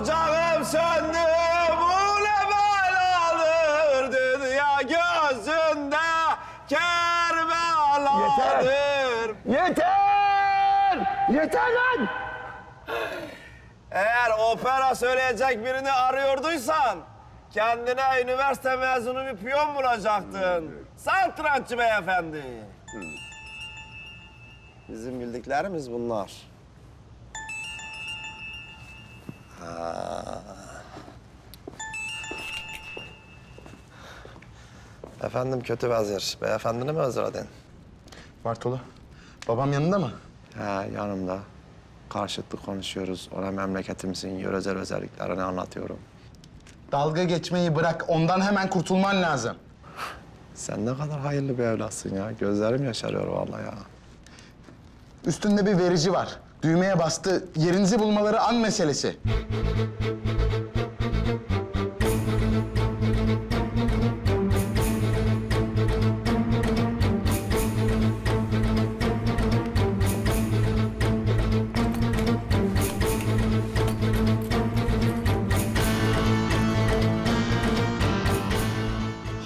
ocağım söndü bu ne beladır dünya gözünde kerbeladır. Yeter! Yeter lan! Eğer opera söyleyecek birini arıyorduysan kendine üniversite mezunu bir piyon bulacaktın. Satranççı beyefendi. Bizim bildiklerimiz bunlar. Ha. Efendim kötü vazir. Beyefendini mi özledin? Bartolo, babam yanında mı? He yanımda. Karşılıklı konuşuyoruz. Ona memleketimizin yöresel özelliklerini anlatıyorum. Dalga geçmeyi bırak, ondan hemen kurtulman lazım. Sen ne kadar hayırlı bir evlatsın ya. Gözlerim yaşarıyor vallahi ya. Üstünde bir verici var. Düğmeye bastı, yerinizi bulmaları an meselesi.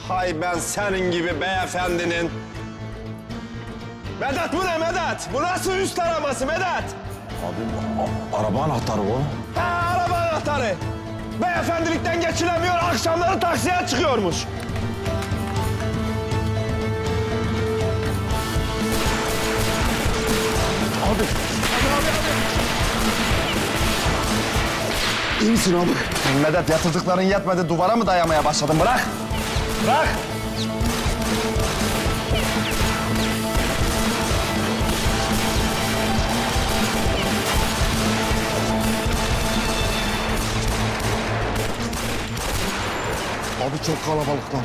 Hay ben senin gibi beyefendinin. Medet bu ne Medet? Bu nasıl üst araması Medet? Abi araba anahtarı bu. Ha araba anahtarı. Beyefendilikten geçilemiyor, akşamları taksiye çıkıyormuş. İyi misin abi? Medet yatırdıkların yetmedi, duvara mı dayamaya başladın? Bırak! Bırak! Abi çok kalabalıklar.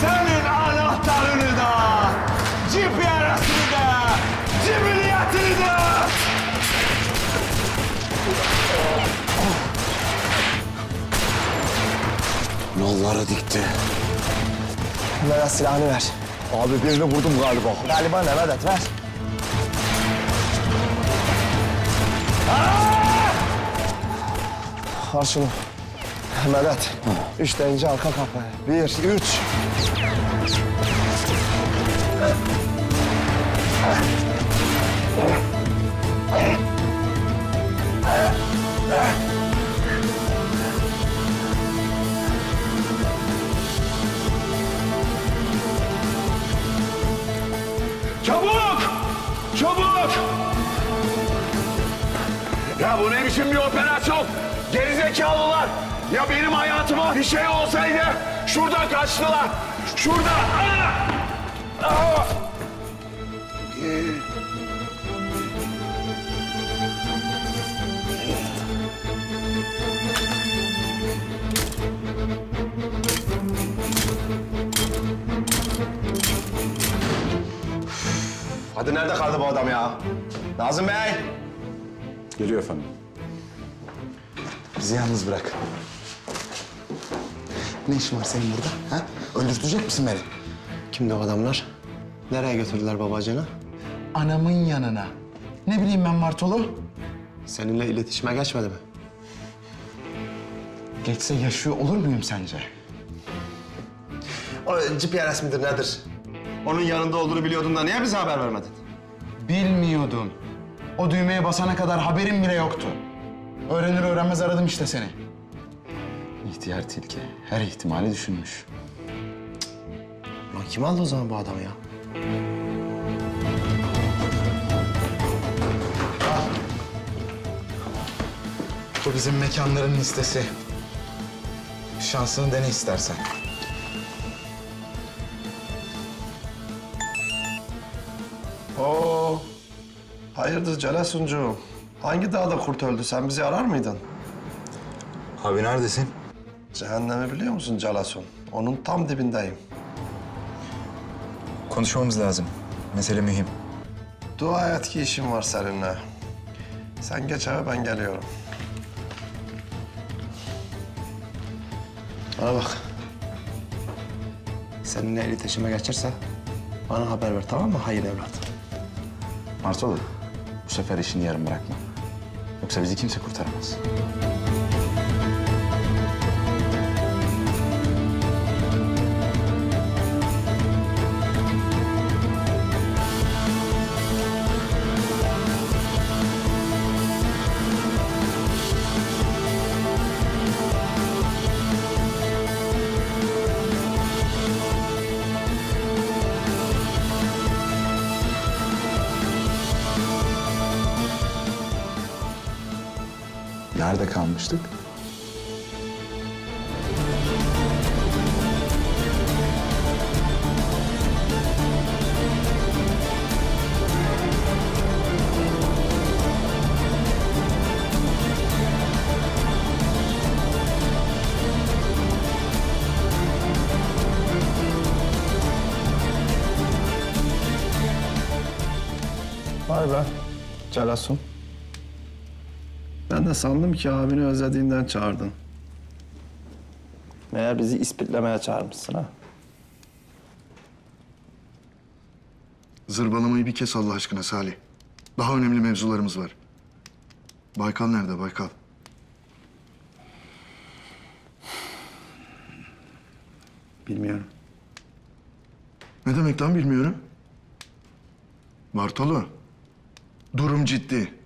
Senin anahtarını da, GPS'ini de, cibiliyetini de! Nallara dikti. Medet silahını ver. Abi birini vurdum galiba. Galiba ne Medet ver. Al şunu. Medet. Üç deyince arka kapı. Bir, üç. Çabuk! Ya bu ne biçim bir operasyon? Gerizekalılar! Ya benim hayatıma bir şey olsaydı şuradan kaçtılar. Şurada! Aa! Aa! Hadi nerede kaldı bu adam ya? Nazım Bey. Geliyor efendim. Bizi yalnız bırak. Ne işin var senin burada? Ha? Öldürtecek misin beni? Kimdi o adamlar? Nereye götürdüler babacığını? Anamın yanına. Ne bileyim ben Bartolo? Seninle iletişime geçmedi mi? Geçse yaşıyor olur muyum sence? O GPS midir nedir? Onun yanında olduğunu biliyordun da niye bize haber vermedin? Bilmiyordum. O düğmeye basana kadar haberim bile yoktu. Öğrenir öğrenmez aradım işte seni. İhtiyar tilki her ihtimali düşünmüş. Lan kim aldı o zaman bu adamı ya? Bu bizim mekanların listesi. Şansını dene istersen. Oo. Hayırdır Celal Suncuğum? Hangi dağda kurt öldü? Sen bizi arar mıydın? Abi neredesin? Cehennemi biliyor musun Calasun? Onun tam dibindeyim. Konuşmamız lazım. Mesele mühim. Dua et ki işim var seninle. Sen geç eve ben geliyorum. Bana bak. Seninle iletişime geçerse bana haber ver tamam mı? Hayır evlat. Bartolo, bu sefer işini yarım bırakma. Yoksa bizi kimse kurtaramaz. Nerede kalmıştık? Vay. Celasun. Ben de sandım ki abini özlediğinden çağırdın. Meğer bizi ispitlemeye çağırmışsın ha. Zırbalamayı bir kes Allah aşkına Salih. Daha önemli mevzularımız var. Baykal nerede Baykal? Bilmiyorum. Ne demek lan bilmiyorum. Bartolo. Durum ciddi.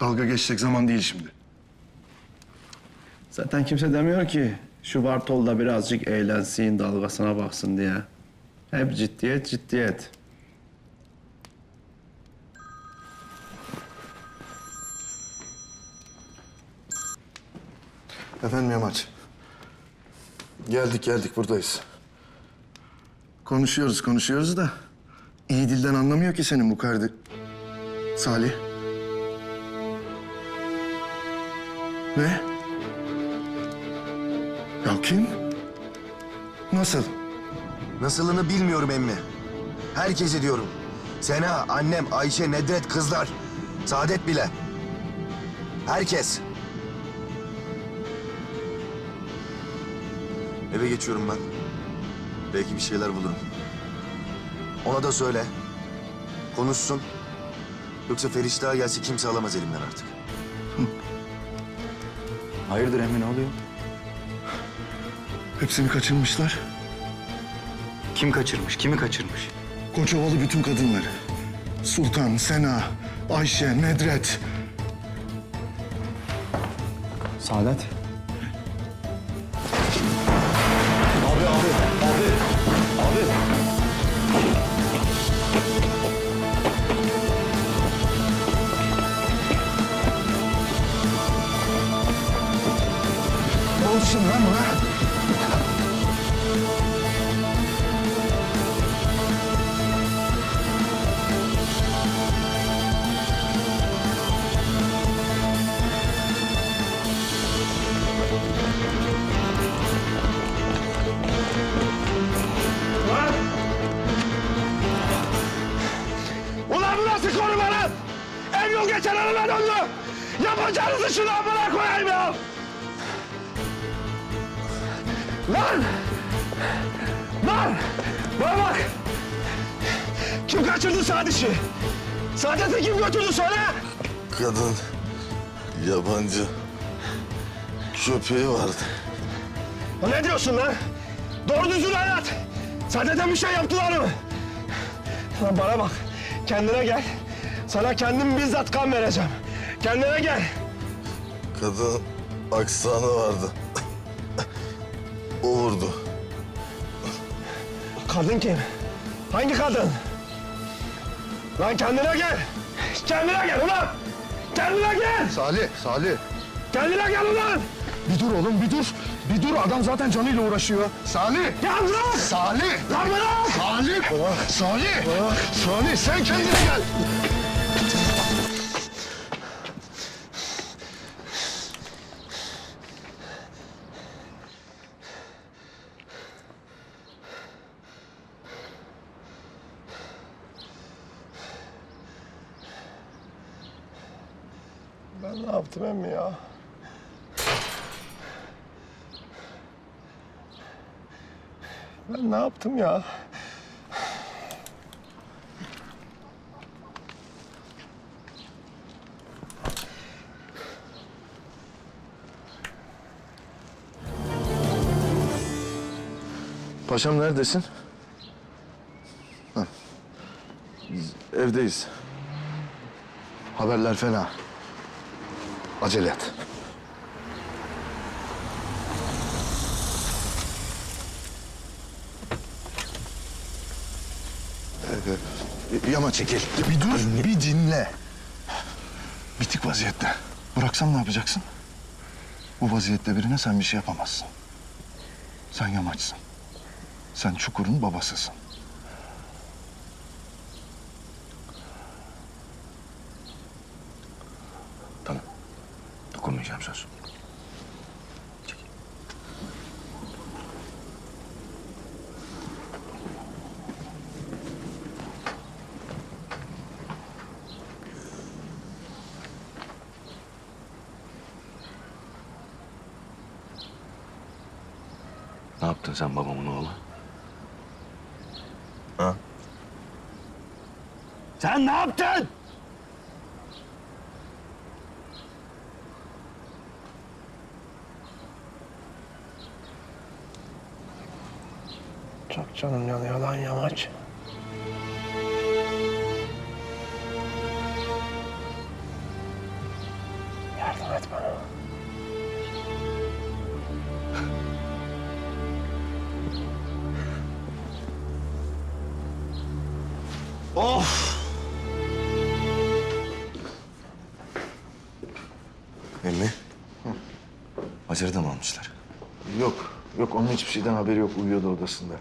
Dalga geçecek zaman değil şimdi. Zaten kimse demiyor ki şu Bartol da birazcık eğlensin, dalgasına baksın diye. Hep ciddiyet, ciddiyet. Efendim Yamaç. Geldik geldik buradayız. Konuşuyoruz konuşuyoruz da iyi dilden anlamıyor ki senin bu kardı. Salih. Ne? Ya kim? Nasıl? Nasılını bilmiyorum emmi. Herkese diyorum. Sena, annem, Ayşe, Nedret, kızlar. Saadet bile. Herkes. Eve geçiyorum ben. Belki bir şeyler bulurum. Ona da söyle. Konuşsun. Yoksa Feriştah gelse kimse alamaz elimden artık. Hayırdır Emre ne oluyor? Hepsini kaçırmışlar. Kim kaçırmış? Kimi kaçırmış? Koçovalı bütün kadınları. Sultan, Sena, Ayşe, Nedret. Saadet. Ne oldu geçen araba döndü. Yapacağınızı şunu amına koyayım ya. Lan! Lan! Bana bak! Kim kaçırdı Sadiş'i? Saadet'i kim götürdü söyle! Kadın, yabancı, köpeği vardı. Ne diyorsun lan? Doğru düzgün anlat. Saadet'e bir şey yaptılar mı? Lan bana bak. Kendine gel. Sana kendim bizzat kan vereceğim. Kendine gel. Kadın aksanı vardı. o vurdu. Kadın kim? Hangi kadın? Lan kendine gel. Kendine gel ulan. Kendine gel. Salih, Salih. Kendine gel ulan. Bir dur oğlum, bir dur. Bir dur, adam zaten canıyla uğraşıyor. Salih! Ya bırak. Salih! Lan bırak. Salih! Salih! Salih sen kendine gel. Ben ne yaptım emmi ya? Ben ne yaptım ya? Paşam neredesin? Biz evdeyiz. Haberler fena. Acele et. Ee, Yama çekil. Bir dur, bir dinle. Bitik vaziyette. Bıraksam ne yapacaksın? Bu vaziyette birine sen bir şey yapamazsın. Sen yamaçsın. Sen Çukur'un babasısın. Tamam. Dokunmayacağım söz. Ne yaptın sen babamın oğlu? Ha? Sen ne yaptın? Çok canım yanıyor lan yamaç. Yardım et bana. Emmi. Hacer'i de mi almışlar? Yok, yok onun hiçbir şeyden haberi yok. Uyuyordu odasında.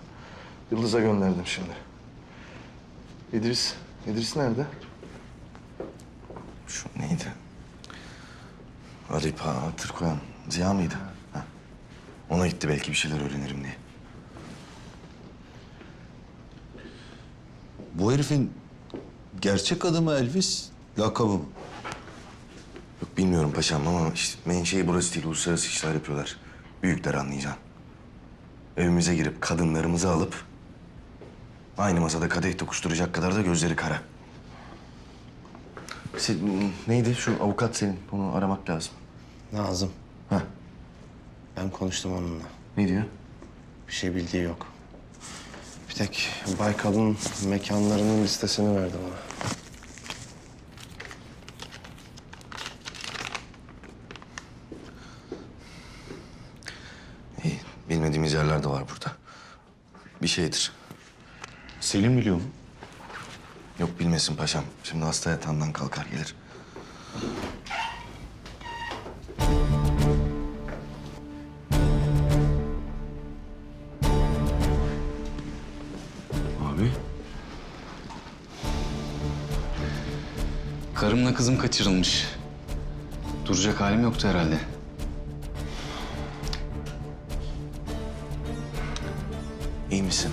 Yıldız'a gönderdim şimdi. İdris, İdris nerede? Şu neydi? Ali Pa, tır koyan Ziya mıydı? Ha. Ona gitti belki bir şeyler öğrenirim diye. Bu herifin gerçek adı mı Elvis, lakabı mı? Yok bilmiyorum paşam ama işte menşei burası değil. Uluslararası işler yapıyorlar. Büyükler anlayacaksın. Evimize girip kadınlarımızı alıp... ...aynı masada kadeh tokuşturacak kadar da gözleri kara. Sen, neydi şu avukat senin? Onu aramak lazım. Nazım. Ha. Ben konuştum onunla. Ne diyor? Bir şey bildiği yok. Bir tek Baykal'ın mekanlarının listesini verdi bana. İyi. Bilmediğimiz yerler de var burada. Bir şeydir. Selim biliyor mu? Yok bilmesin paşam. Şimdi hasta yatağından kalkar gelir. Abi. Karımla kızım kaçırılmış. Duracak halim yoktu herhalde. İyi misin?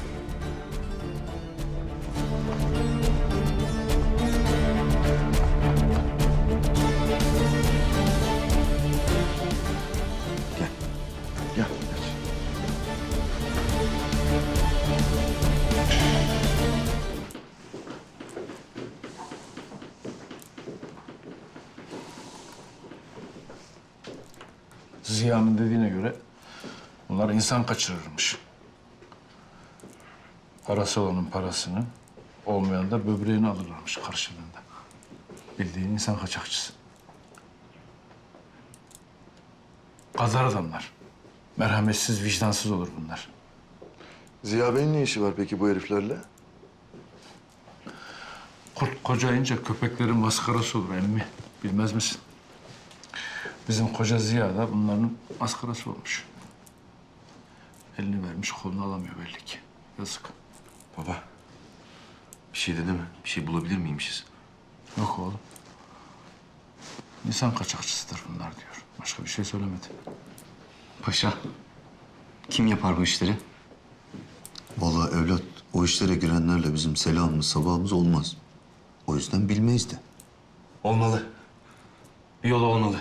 Ziya'nın dediğine göre bunlar insan kaçırırmış. Parası olanın parasını, olmayan da böbreğini alırlarmış karşılığında. Bildiğin insan kaçakçısı. Kadar adamlar. Merhametsiz, vicdansız olur bunlar. Ziya Bey'in ne işi var peki bu heriflerle? Kurt kocayınca köpeklerin maskarası olur emmi. Bilmez misin? Bizim koca Ziya da bunların maskarası olmuş. Elini vermiş kolunu alamıyor belli ki. Yazık. Baba. Bir şey dedi mi? Bir şey bulabilir miymişiz? Yok oğlum. İnsan kaçakçısıdır bunlar diyor. Başka bir şey söylemedi. Paşa, kim yapar bu işleri? Vallahi evlat o işlere girenlerle bizim selamımız sabahımız olmaz. O yüzden bilmeyiz de. Olmalı. Bir yol olmalı.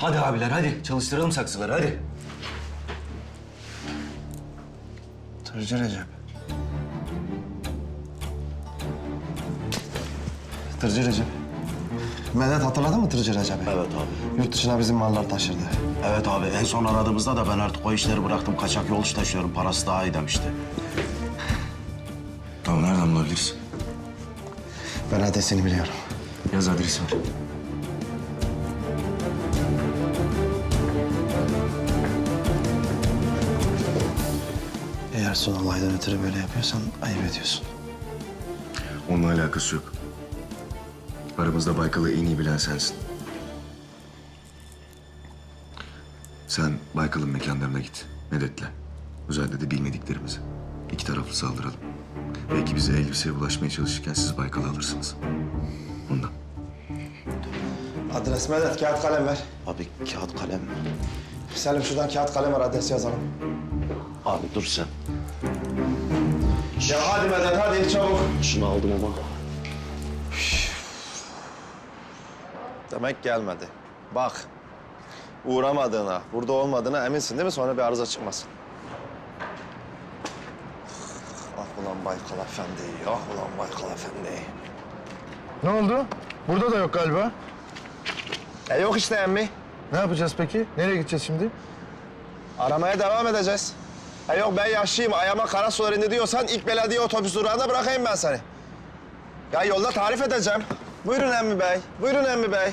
Hadi abiler hadi çalıştıralım saksıları hadi. Tırcı Recep. Tırcı Recep. Medet hatırladın mı Tırcı Recep'i? Evet abi. Yurt dışına bizim mallar taşırdı. Evet abi en son aradığımızda da ben artık o işleri bıraktım. Kaçak yol iş taşıyorum. Parası daha iyi demişti. Tamam nereden bulabiliriz? Ben adresini biliyorum. Yaz adresi ver. Son olaydan ötürü böyle yapıyorsan ayıp ediyorsun. Onunla alakası yok. Aramızda Baykal'ı en iyi bilen sensin. Sen Baykal'ın mekanlarına git. Medet'le. Özellikle de bilmediklerimizi. İki taraflı saldıralım. Belki bize elbiseye ulaşmaya çalışırken siz Baykal'ı alırsınız. Ondan. Adres Medet, kağıt kalem ver. Abi kağıt kalem mi? Selim şuradan kağıt kalem var, adres yazalım. Abi dur sen. Ya hadi Medet, hadi çabuk. Şunu aldım ama. Demek gelmedi. Bak, uğramadığına, burada olmadığına eminsin değil mi? Sonra bir arıza çıkmasın. Ah ulan Baykal Efendi, ah ulan Baykal Efendi. Ne oldu? Burada da yok galiba. E yok işte emmi. Ne yapacağız peki? Nereye gideceğiz şimdi? Aramaya devam edeceğiz. E yok ben yaşlıyım, ayağıma kara sular indi diyorsan ilk belediye otobüs durağında bırakayım ben seni. Ya yolda tarif edeceğim. Buyurun emmi bey, buyurun emmi bey.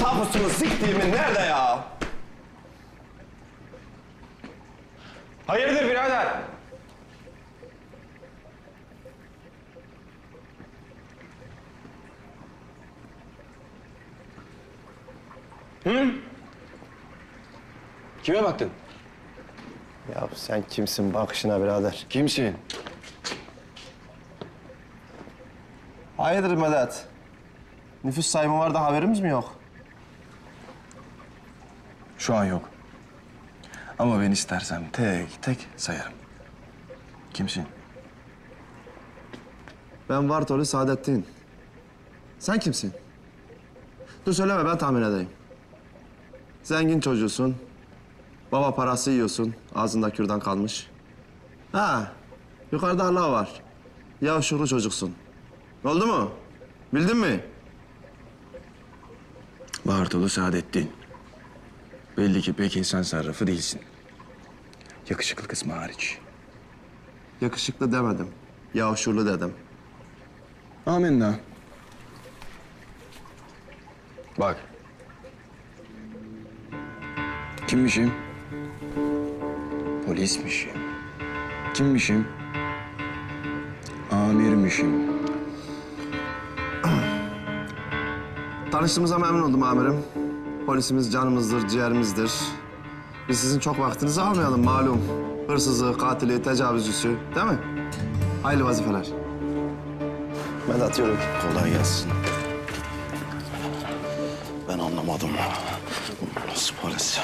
Tapusunu siktiğimin nerede ya? Hayırdır birader? Kime baktın? Ya sen kimsin bakışına birader? Kimsin? Hayırdır Medet? Nüfus sayımı var da haberimiz mi yok? Şu an yok. Ama ben istersem tek tek sayarım. Kimsin? Ben Vartolu Saadettin. Sen kimsin? Dur söyleme ben tahmin edeyim. Zengin çocuğusun. Baba parası yiyorsun. Ağzında kürdan kalmış. Ha, yukarıda Allah var. Yavşurlu çocuksun. Oldu mu? Bildin mi? Bartolu Saadettin. Belli ki pek insan sarrafı değilsin. Yakışıklı kısmı hariç. Yakışıklı demedim. Yavşurlu dedim. Amenna. Bak. Kimmişim? Polismişim. Kimmişim? Amirmişim. Tanıştığımıza memnun oldum amirim. Polisimiz canımızdır, ciğerimizdir. Biz sizin çok vaktinizi almayalım malum. Hırsızı, katili, tecavüzcüsü değil mi? Hayırlı vazifeler. Ben atıyorum. Kolay gelsin. Ben anlamadım. Nasıl polis?